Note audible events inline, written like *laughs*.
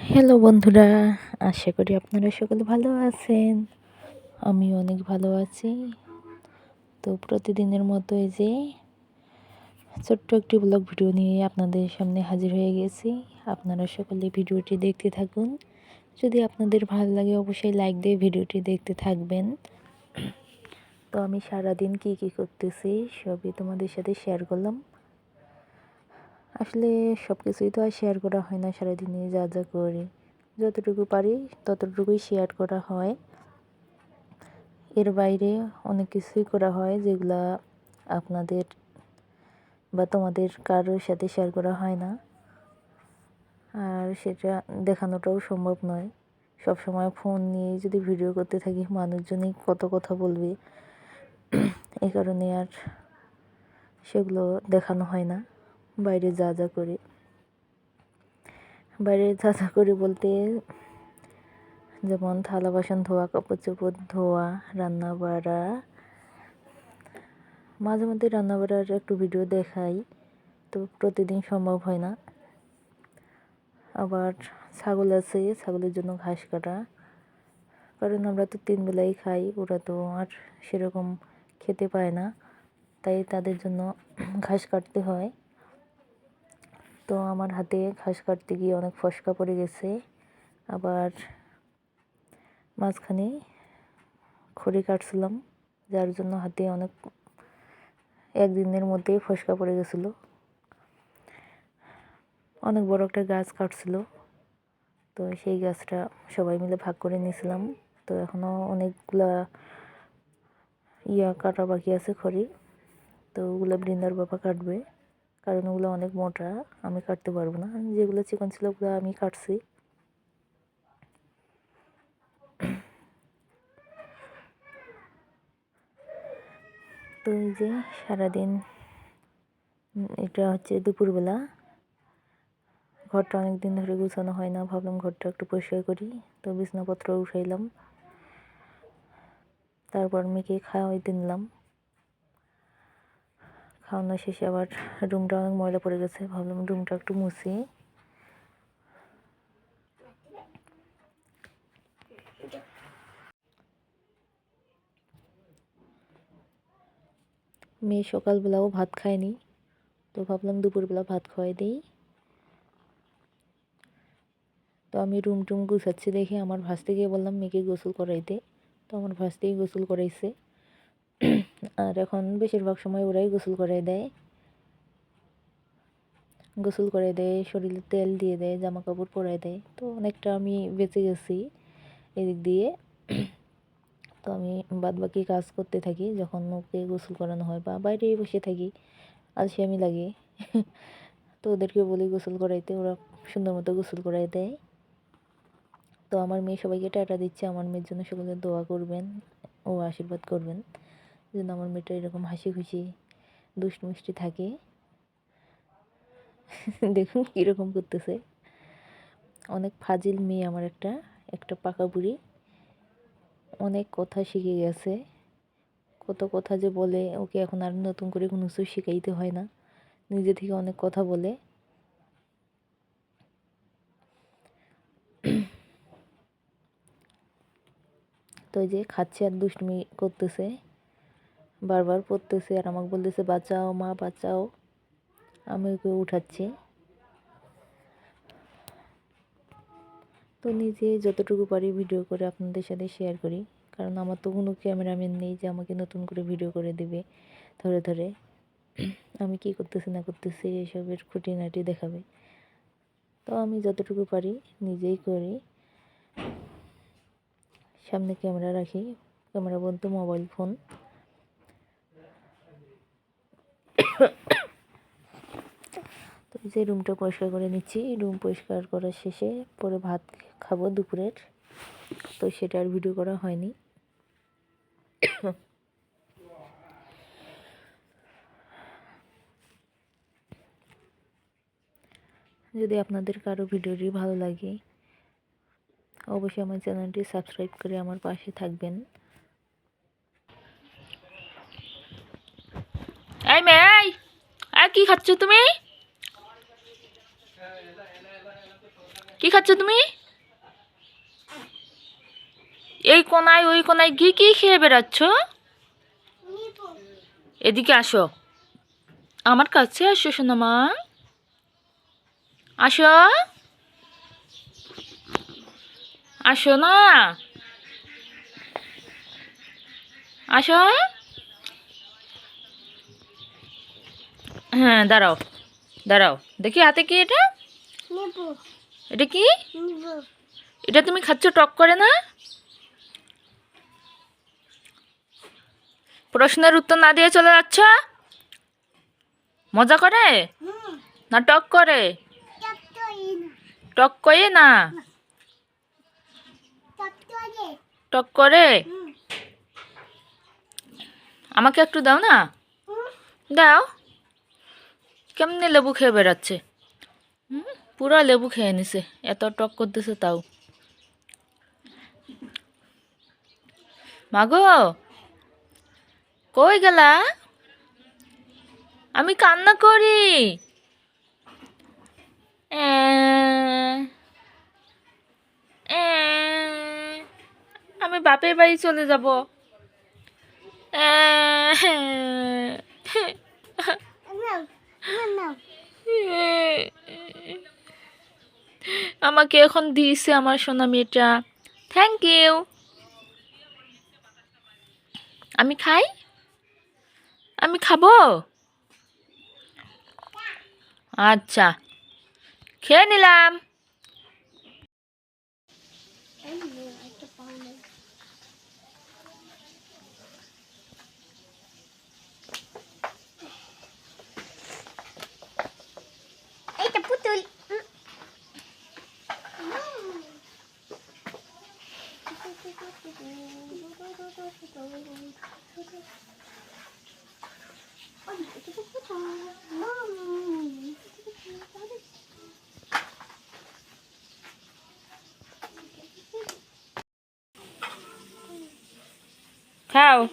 Hello বন্ধুরা। আশা করি আপনারা সকলে ভালো আছেন। আমি অনেক ভালো আছি। তো প্রতিদিনের মতো এই যে ছোট্ট একটি ব্লগ ভিডিও নিয়ে আপনাদের সামনে হাজির হয়ে গেছি। আপনারা সকলে ভিডিওটি দেখতে থাকুন। যদি আপনাদের ভালো লাগে, অবশ্যই লাইক দিয়ে ভিডিওটি দেখতে থাকবেন। তো আমি সারাদিন কি কি করতেছি, সবই তোমাদের সাথে শেয়ার করলাম। আসলে সব কিছুই তো আর শেয়ার করা হয় না সারাদিনে, যা যা করি। যতটুকু পারি, ততটুকুই শেয়ার করা হয়। এর বাইরে অনেক কিছুই করা হয় যেগুলা আপনাদের বা তোমাদের কারোর সাথে শেয়ার করা হয় না। আর সেটা দেখানোটাও সম্ভব নয়। সব সময় ফোন নিয়ে যদি ভিডিও করতে থাকি, মানুষজনই কত কথা বলবে। *clears throat* এই কারণে আর সেগুলো দেখানো হয় না। বাইরে যা যা করি। বাইরে যা যা করি বলতে যেমন থালা, বাসন ধোয়া, কাপড় চোপড় ধোয়া, রান্না বাড়া। মাঝে মধ্যে রান্না বাড়ার একটু ভিডিও দেখাই, তো প্রতিদিন সম্ভব হয় না। আবার ছাগল আছে, ছাগলের জন্য ঘাস কাটা। কারণ আমরা তো তিন বেলাই খাই, ওরা তো আর সেরকম খেতে পায় না। তাই তাদের জন্য ঘাস কাটতে হয়। তো আমার হাতে ঘাস কাটতে গিয়ে অনেক ফসকা পড়ে গেছে। আবার মাঝখানে খড়ি কাটছিলাম, যার জন্য হাতে অনেক একদিনের মধ্যেই ফসকা পড়ে গেছিল। অনেক বড় একটা গাছ কাটছিল, তো সেই গাছটা সবাই মিলে ভাগ করে নিয়েছিলাম। তো এখনও অনেকগুলা ইয়া কাটা বাকি আছে খড়ি, তো ওগুলো বৃন্দার বাবা কাটবে। কারণ ওগুলো অনেক মোটা, আমি কাটতে পারব না। যেগুলো চিকন ছিল, ওগুলো আমি কাটছি। তো এই যে সারাদিন, এটা হচ্ছে দুপুরবেলা। ঘরটা অনেক দিন ধরে গুছানো হয় না, ভাবলাম ঘরটা একটু পরিষ্কার করি। তো বিছনাপত্র উঠাইলাম। তারপর মেয়েকে খাওয়াইতে নিলাম। খাওয়ানো শেষে আবার রুমটা অনেক ময়লা পড়ে গেছে, ভাবলাম রুমটা একটু মুছি। মেয়ে সকালবেলাও ভাত খায়নি, তো ভাবলাম দুপুরবেলা ভাত খাওয়াই দিই। তো আমি রুম টুম গুছাচ্ছি দেখে, আমার ভাসতে গিয়ে বললাম, মেয়েকে গোসল করাইতে তো আমার ভাসতেই গোসল করাইছে। আর এখন বেশিরভাগ সময় ওরাই গোসল করে দেয়। গোসল করে দেয়, শরীরে তেল দিয়ে দেয় জামা কাপড় পরাই দেয়। তো অনেকটা আমি বেঁচে গেছি এদিক দিয়ে। তো আমি বাদ বাকি কাজ করতে থাকি, যখন ওকে গোসল করানো হয় বা বাইরে বসে থাকি আলসি আমি লাগে। তো ওদেরকে বলি গোসল করাইতে, ওরা সুন্দর মতো গোসল করাই দেয়। তো আমার মেয়ে সবাইকে টাটা দিচ্ছে, আমার মেয়ের জন্য সকলে দোয়া করবেন ও আশীর্বাদ করবেন। যেন আমার মেয়েটা এরকম হাসি খুশি দুষ্ট মিষ্টি থাকে। *laughs* দেখুন কীরকম করতেছে। অনেক ফাজিল মেয়ে আমার একটা একটা পাকা বুড়ি। অনেক কথা শিখে গেছে। কত কথা যে বলে, ওকে এখন আর নতুন করে কোনো কিছু শিখাইতে হয় না। নিজে থেকে অনেক কথা বলে। *clears throat* তো যে খাচ্ছে আর দুষ্টমি করতেছে। বারবার পড়তেছে আর আমাকে বলতেছে, বাঁচাও মা, বাঁচাও। আমি ওকে উঠাচ্ছি। তো নিজে যতটুকু পারি ভিডিও করে আপনাদের সাথে শেয়ার করি। কারণ আমার তো কোনো ক্যামেরাম্যান নেই যে আমাকে নতুন করে ভিডিও করে দেবে ধরে ধরে। আমি কি করতেছি, না করতেছি, এসবের খুঁটিনাটি দেখাবে। তো আমি যতটুকু পারি নিজেই করি। সামনে ক্যামেরা রাখি। ক্যামেরা বলতে মোবাইল ফোন তো যে রুমটা পরিষ্কার করে নিচ্ছি। রুম পরিষ্কার করার শেষে পরে ভাত খাব দুপুরের। তো সেটা আর ভিডিও করা হয়নি। যদি আপনাদের কারও ভিডিওটি ভালো লাগে, অবশ্যই আমার চ্যানেলটি সাবস্ক্রাইব করে আমার পাশে থাকবেন। এই মেয়ে, এই, আর কি খাচ্ছ তুমি? কি খাচ্ছ তুমি? এই কোনায়, ওই কোনায় কি কি খেয়ে বেড়াচ্ছ? এদিকে আসো। আমার কাছে আসো শোনো মা। আসো। আসো না। আসো। হ্যাঁ দাঁড়াও দাঁড়াও। দেখি হাতে কি এটা? এটা কি? এটা তুমি খাচ্ছ টক করে না? প্রশ্নের উত্তর না দিয়ে চলে যাচ্ছ? মজা করে? না টক করে? টক করে না? টক করে? আমাকে একটু দাও না? দাও। কেমনি লেবু খেয়ে বেড়াচ্ছে? হুম? পুরো লেবু খেয়ে নিছে এত টক করতেছে তাও। মাগো কই গেলা? আমি কান্না করি। আমি বাপের বাড়ি চলে যাব। নাও আমাকে এখন দিয়েছে আমার সোনা মেয়েটা। থ্যাংক ইউ আমি খাই? আমি খাব? আচ্ছা খেয়ে নিলাম। পুতুল। How?